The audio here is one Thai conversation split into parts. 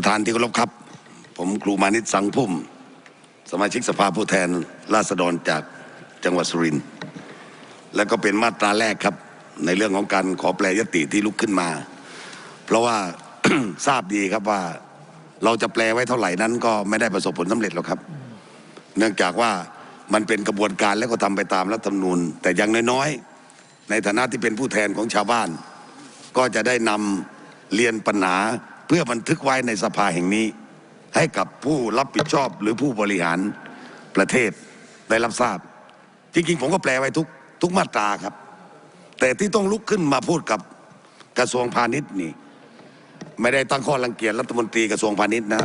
ประธานที่เคารพครับ ผมครูมานิตสังพุ่ม สมาชิกสภาผู้แทนราษฎรจากจังหวัดสุรินทร์และก็เป็นมาตราแรกครับ ในเรื่องของการขอแปลยติที่ลุกขึ้นมา เพราะว่าทราบดีครับว่าเราจะแปลไว้เท่าไหร่นั้น ก็ไม่ได้ประสบผลสำเร็จหรอกครับ เนื่องจากว่ามันเป็นกระบวนการแล้วก็ทำไปตามรัฐธรรมนูญ แต่อย่างน้อยๆในฐานะที่เป็นผู้แทนของชาวบ้าน ก็จะได้นำเรียนปัญหา เพื่อบันทึกไว้ในสภาแห่งนี้ ให้กับผู้รับผิดชอบหรือผู้บริหารประเทศได้รับทราบ จริงๆ ผมก็แปลไว้ทุกทุกมาตราครับ แต่ที่ต้องลุกขึ้นมาพูดกับกระทรวงพาณิชย์นี่ ไม่ได้ตั้งข้อรังเกียจรัฐมนตรีกระทรวงพาณิชย์นะ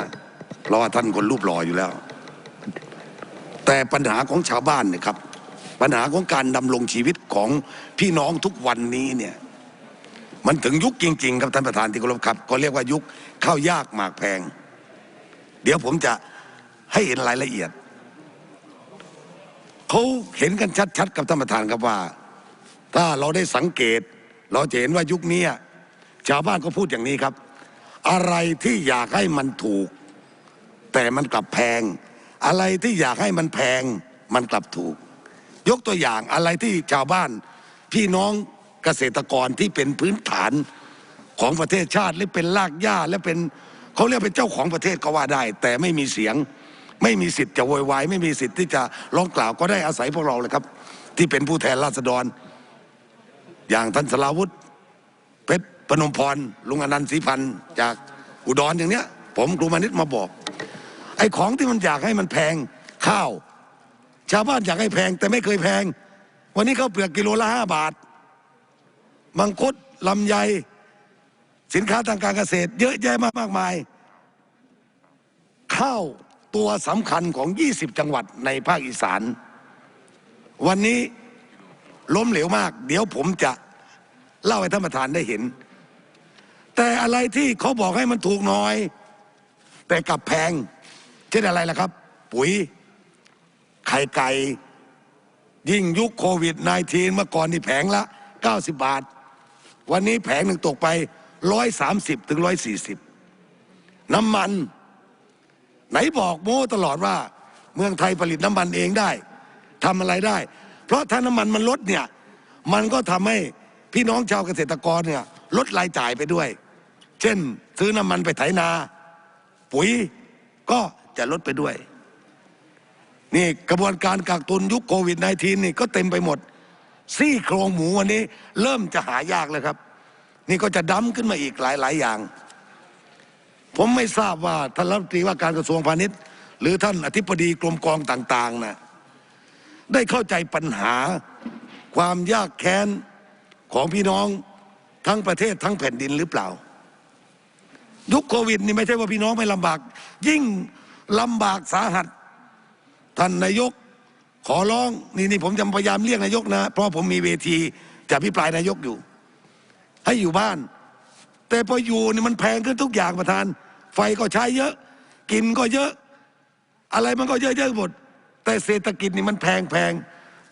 เพราะว่าท่านคนรูปหล่ออยู่แล้ว แต่ปัญหาของชาวบ้านเนี่ยครับ ปัญหาของการดำรงชีวิตของพี่น้องทุกวันนี้เนี่ย มันถึงยุคจริง ๆ ครับท่านประธานที่เคารพครับก็เรียกว่ายุคข้าวยากหมากแพง เดี๋ยวผมจะให้เห็นรายละเอียดเขาเห็นกันชัดๆกับท่านประธานครับว่า ถ้าเราได้สังเกต เราจะเห็นว่ายุคนี้ชาวบ้านก็พูดอย่างนี้ครับ อะไรที่อยากให้มันถูก แต่มันกลับแพง อะไรที่อยากให้มันแพง มันกลับถูก ยกตัวอย่างอะไรที่ชาวบ้านพี่น้อง เกษตรกรที่เป็นพื้นฐานของประเทศชาติหรือเป็นรากหญ้าและเป็นเขาเรียกเป็นเจ้าของประเทศก็ว่าได้ แต่ไม่มีเสียง ไม่มีสิทธิ์จะโวยวายไม่มีสิทธิ์ที่จะร้องกล่าวก็ได้อาศัยพวกเราเลยครับ ที่เป็นผู้แทนราษฎร อย่างท่านสลาวุฒิเพชรพนมพรลุงอนันต์ศรีพันธ์จากอุดรอย่างเนี้ย ผมครูมานิตมาบอก ไอ้ของที่มันอยากให้มันแพงข้าว ชาวบ้านอยากให้แพงแต่ไม่เคยแพง วันนี้ข้าวเปลือกกิโลละห้าบาท มังคุดลำไย สินค้าทางการเกษตร เยอะแยะมากมาย ข้าวตัวสำคัญของ 20 จังหวัดในภาคอีสาน วันนี้ล้มเหลวมาก เดี๋ยวผมจะเล่าให้ท่านประธานได้เห็น แต่อะไรที่เขาบอกให้มันถูกน้อย แต่กลับแพง เช่นอะไรล่ะครับ ปุ๋ย ไข่ไก่ ยิ่งยุคโควิด -19 เมื่อก่อนนี่แผงละ 90 บาท วันนี้แผงหนึ่งตกไป130ถึง140น้ำมัน ไหนบอกโม้ตลอดว่า เมืองไทยผลิตน้ำมันเองได้ทำอะไรได้ เพราะถ้าน้ำมันมันลดเนี่ย มันก็ทำให้พี่น้องชาวเกษตรกรเนี่ยลดรายจ่ายไปด้วย เช่น ซื้อน้ำมันไปไถนา ปุ๋ยก็จะลดไปด้วย นี่กระบวนการกักตุนยุคโควิด -19 นี่ก็เต็มไปหมด ซี่โครงหมูวันนี้ เริ่มจะหายากเลยครับ นี่ก็จะดำขึ้นมาอีกหลายหลายอย่าง ผมไม่ทราบว่าท่านรัฐมนตรีว่าการกระทรวงพาณิชย์ หรือท่านอธิบดีกรมกองต่าง ๆนะได้เข้าใจปัญหาความยากแค้นของพี่น้องทั้งประเทศทั้งแผ่นดินหรือเปล่า ยุคโควิดนี่ไม่ใช่ว่าพี่น้องไม่ลำบาก ยิ่งลำบากสาหัสท่านนายก ขอร้องนี่นี่ผมจะพยายามเรียกนายกนะ เพราะผมมีเวทีจะพิปรายนายกอยู่ ให้อยู่บ้าน แต่พออยู่นี่มันแพงขึ้นทุกอย่างประธาน ไฟก็ใช้เยอะ กินก็เยอะ อะไรมันก็เยอะๆหมดแต่เศรษฐกิจนี่มันแพงแพง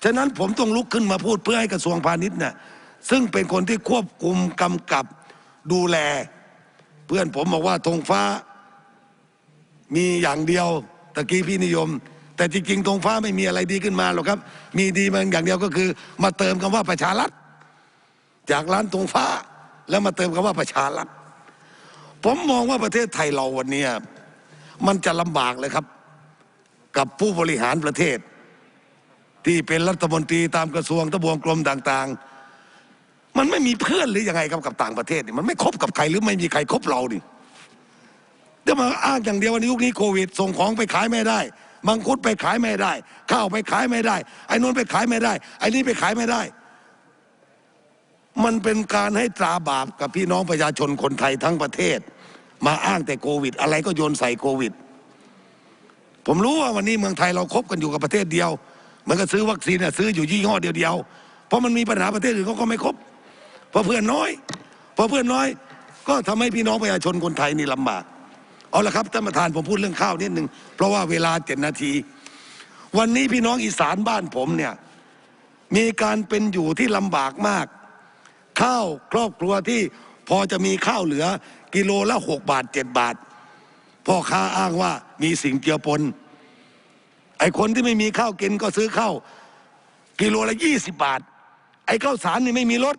ฉะนั้นผมต้องลุกขึ้นมาพูดเพื่อให้กระทรวงพาณิชย์เนี่ยซึ่งเป็นคนที่ควบคุมกำกับดูแล เพื่อนผมบอกว่าธงฟ้ามีอย่างเดียวตะกี้พี่นิยม แต่จริงๆธงฟ้าไม่มีอะไรดีขึ้นมาหรอกครับ มีดีมันอย่างเดียวก็คือ มาเติมคำว่าประชารัฐจากร้านธงฟ้าแล้วมาเติมคำว่าประชารัฐผมมองว่าประเทศไทยเราวันนี้มันจะลำบากเลยครับ กับผู้บริหารประเทศ ที่เป็นรัฐมนตรีตามกระทรวงทบวงกรมต่าง ๆ มันไม่มีเพื่อนหรือยังไงครับกับต่างประเทศนี่มันไม่คบกับใครหรือไม่มีใครคบเราดิเดี๋ยวมาอ้างอย่างเดียวในยุคนี้โควิดส่งของไปขายไม่ได้ มังคุดไปขายไม่ได้ ข้าวไปขายไม่ได้ ไอ้นู้นไปขายไม่ได้ ไอ้นี่ไปขายไม่ได้ มันเป็นการให้ตราบาปกับพี่น้องประชาชนคนไทยทั้งประเทศ มาอ้างแต่โควิด อะไรก็โยนใส่โควิด ผมรู้ว่าวันนี้เมืองไทยเราคบกันอยู่กับประเทศเดียวมันก็ซื้อวัคซีนเนี่ยซื้ออยู่ยี่ห้อเดียวๆเพราะมันมีปัญหาประเทศอื่นเขาก็ไม่ครบเพราะเพื่อนน้อยเพราะเพื่อนน้อย ก็ทำให้พี่น้องประชาชนคนไทยนี่ลำบาก เอาละครับท่านประธานผมพูดเรื่องข้าวนิดหนึ่งเพราะว่าเวลาเจ็ดนาที วันนี้พี่น้องอีสานบ้านผมเนี่ยมีการเป็นอยู่ที่ลำบากมาก ข้าวครอบครัวที่พอจะมีข้าวเหลือกิโลละหกบาทเจ็ดบาทพ่อค้าอ้างว่ามีสิ่งเจือปนไอ้คนที่ไม่มีข้าวกินก็ซื้อข้าวกิโลละยี่สิบบาท ไอ้ข้าวสารนี่ไม่มีลด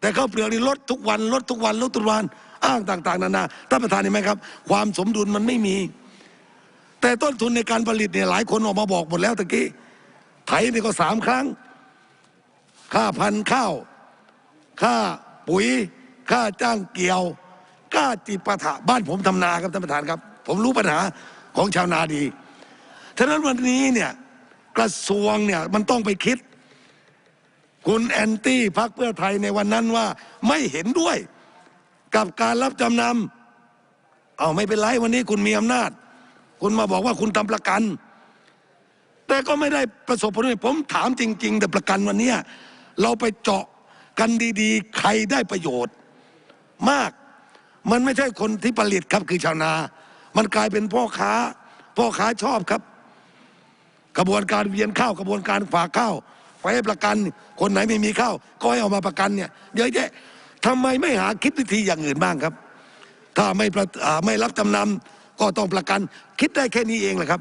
แต่ข้าวเปลือกนี่ลดทุกวันลดทุกวันลดทุกวันอ้างต่าง ๆ นานาท่านประธานเห็นไหมครับ ความสมดุลมันไม่มี แต่ต้นทุนในการผลิตเนี่ยหลายคนออกมาบอกหมดแล้วตะกี้ไถนี่ก็สามครั้ง ค่าพันข้าว ค่าปุ๋ย ค่าจ้างเกี่ยวค่าจิปาถะบ้านผมทำนาครับท่านประธานครับ ผมรู้ปัญหาของชาวนาดีฉะนั้นวันนี้เนี่ยกระทรวงเนี่ยมันต้องไปคิด คุณแอนตี้พักเพื่อไทยในวันนั้นว่าไม่เห็นด้วยกับการรับจำนำเอาไม่เป็นไรวันนี้คุณมีอำนาจ คุณมาบอกว่าคุณทำประกัน แต่ก็ไม่ได้ประสบผลผมถามจริง ๆ แต่ประกันวันนี้เราไปเจาะกันดีๆ ใครได้ประโยชน์ มากมันไม่ใช่คนที่ผลิตครับคือชาวนา มันกลายเป็นพ่อค้า พ่อค้าชอบครับ กระบวนการเวียนข้าวกระบวนการฝากข้าว ไปให้ประกัน คนไหนไม่มีข้าวก็ให้เอามาประกันเนี่ยเยอะแยะทำไมไม่หาคิดวิธีอย่างอื่นบ้างครับ ถ้าไม่ไม่รับจำนำก็ต้องประกัน คิดได้แค่นี้เองแหละครับ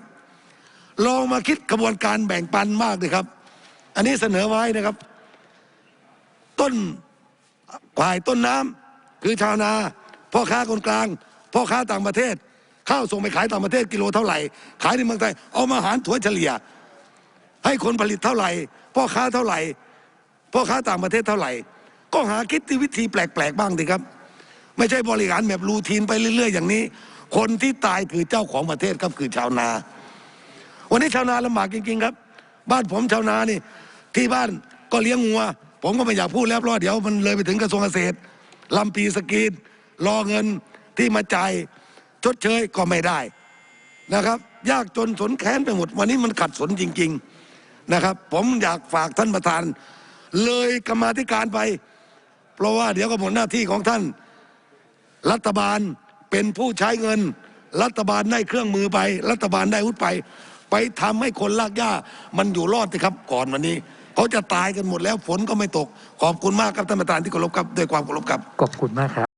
ลองมาคิดกระบวนการแบ่งปันมากเลยครับ อันนี้เสนอไว้นะครับ ต้นควายต้นน้ำคือชาวนาพ่อค้าคนกลาง พ่อค้าต่างประเทศข้าวส่งไปขายต่างประเทศกิโลเท่าไหร่ ขายในเมืองไทยเอามาหารถัวเฉลี่ย ให้คนผลิตเท่าไหร่ พ่อค้าเท่าไหร่ พ่อค้าต่างประเทศเท่าไหร่ ก็หาคิดที่วิธีแปลกๆบ้างสิครับ ไม่ใช่บริหารแบบรูทีนไปเรื่อย ๆ อย่างนี้ คนที่ตายคือเจ้าของประเทศครับคือชาวนา วันนี้ชาวนาลำบากจริง ๆ ครับ บ้านผมชาวนานี่ ที่บ้านก็เลี้ยงงัว ผมก็ไม่อยากพูดแล้วเพราะเดี๋ยวมันเลยไปถึงกระทรวงเกษตรลำปีสกีนรอเงินที่มาจ่ายชดเชยก็ไม่ได้นะครับ ยากจนสนแค้นไปหมด วันนี้มันขัดสนจริง ๆ นะครับ ผมอยากฝากท่านประธาน เลยกรรมาธิการไป เพราะว่าเดี๋ยวก็หมดหน้าที่ของท่าน รัฐบาลเป็นผู้ใช้เงิน รัฐบาลได้เครื่องมือไป รัฐบาลได้อาวุธไป ไปทำให้คนลากหญ้ามันอยู่รอดสิครับก่อนวันนี้เขาจะตายกันหมดแล้วฝนก็ไม่ตก ขอบคุณมากครับท่านประธานที่เคารพครับด้วยความเคารพครับขอบคุณมากครับ